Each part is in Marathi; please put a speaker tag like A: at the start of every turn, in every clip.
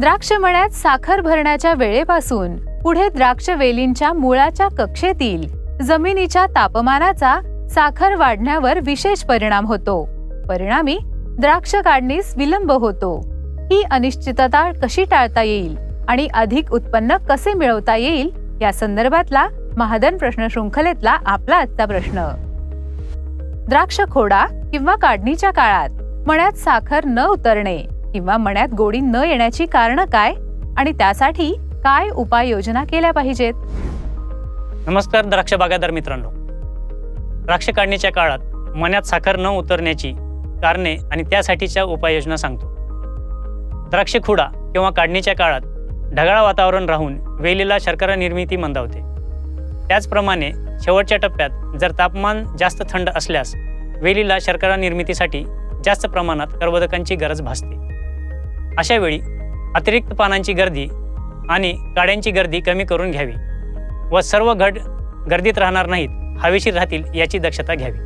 A: द्राक्ष मळ्यात साखर भरण्याच्या वेळेपासून पुढे द्राक्ष वेलींच्या मुळाच्या कक्षेतील जमिनीच्या तापमानाचा साखर वाढण्यावर विशेष परिणाम होतो. परिणामी द्राक्ष काढणीस विलंब होतो. ही अनिश्चितता कशी टाळता येईल आणि अधिक उत्पन्न कसे मिळवता येईल या संदर्भातला महादन प्रश्न शृंखलेतला आपला आजचा प्रश्न. द्राक्ष खोडा किंवा काढणीच्या काळात मण्यात साखर न उतरणे किंवा मण्यात गोडी न येण्याची कारणं काय आणि त्यासाठी काय उपाययोजना केल्या पाहिजेत?
B: नमस्कार द्राक्ष बागायदार मित्रांनो. द्राक्ष काढणीच्या काळात मण्यात साखर न उतरण्याची कारणे आणि त्यासाठीच्या उपाययोजना सांगतो. द्राक्ष खुडा किंवा काढणीच्या काळात ढगाळ वातावरण राहून वेलीला शर्करा निर्मिती मंदावते. त्याचप्रमाणे शेवटच्या टप्प्यात जर तापमान जास्त थंड असल्यास वेलीला शर्करा निर्मितीसाठी जास्त प्रमाणात कर्बोदकांची गरज भासते. अशा वेळी अतिरिक्त पानांची गर्दी आणि काड्यांची गर्दी कमी करून घ्यावी व सर्व घड गर्दीत राहणार नाहीत हवेशीर राहतील याची दक्षता घ्यावी.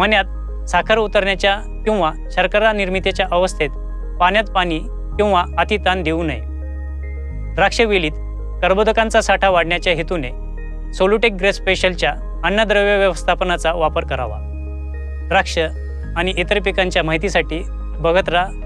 B: मन्यात साखर उतरण्याच्या किंवा शर्करा निर्मितीच्या अवस्थेत पाण्यात पाणी किंवा अतिताण देऊ नये. द्राक्षवेलीत कर्बोदकांचा साठा वाढण्याच्या हेतूने सोलुटेक ग्रेस स्पेशलच्या अन्नद्रव्य व्यवस्थापनाचा वापर करावा. द्राक्ष आणि इतर पिकांच्या माहितीसाठी बघत राहा.